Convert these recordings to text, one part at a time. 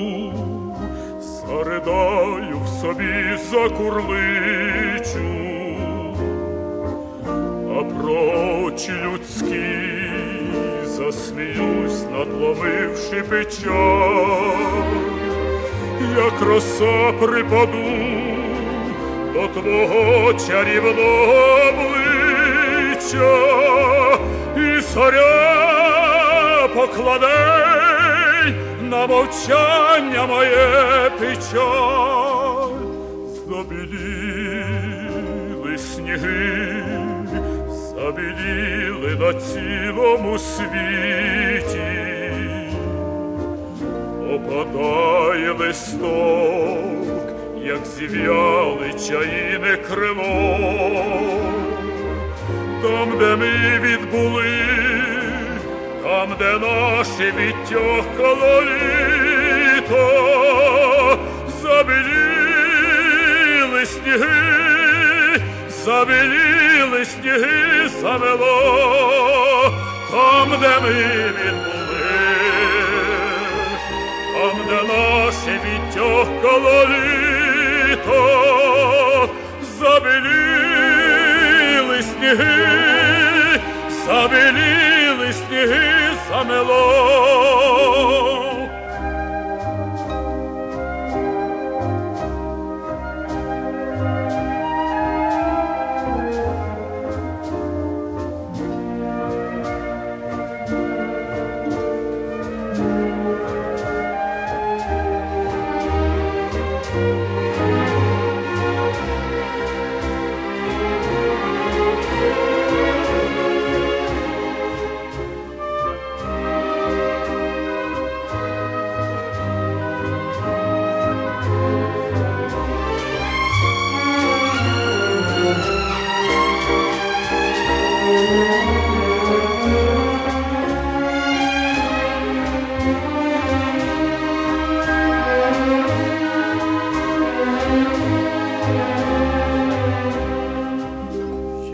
чужу, в собі закурличу, а прочі людські засміюсь, надломивши печаль, як роса припаду до твого чарівного обличчя і зоря покладей мовчання моє печаль. Забіліли сніги, забіліли на цілому світі опадає листок, як зів'яли чаїне крило, там, де ми відбули, там, де наше відтьохало літо, забіліли сніги, забіліли сніги замело, там, де ми відбули. Там, де наше відтьохкало літо, забіліли сніги, забіліли сніги замело.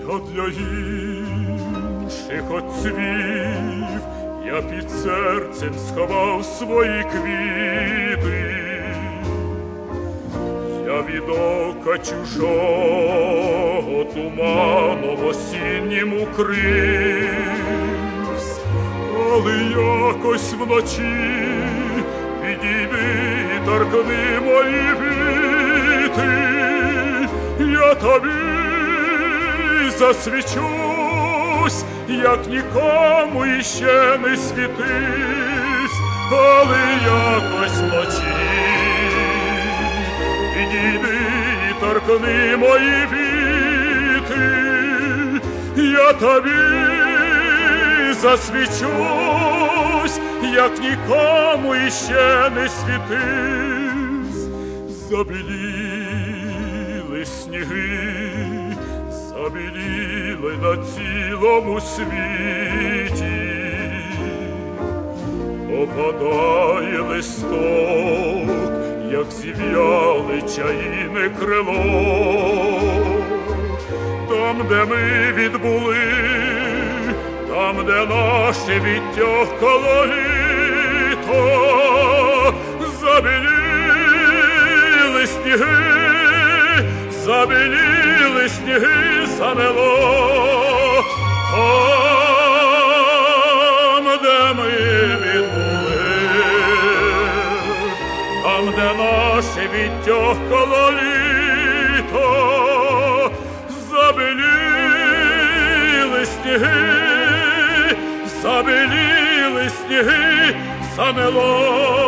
Я для інших отцвів, я під серцем сховав свої квіти, я від ока чужого туманом осіннім укривсь, але якось вночі підійди і торкни мої віти, я тобі засвічусь, як нікому іще не світись, але якось вночі підійди і торкни мої віти, я тобі засвічусь, як нікому іще не світись, забіліли сніги забіліли на цілому світі, опадає листок, як зів'яли чаїне крило, там, де ми відбули, там, де наше відтьохкало літо, забіліли сніги забіліли сніги замело, там, де ми відбули, там, де наше відтьохкало літо, забіліли сніги, забіліли сніги замело.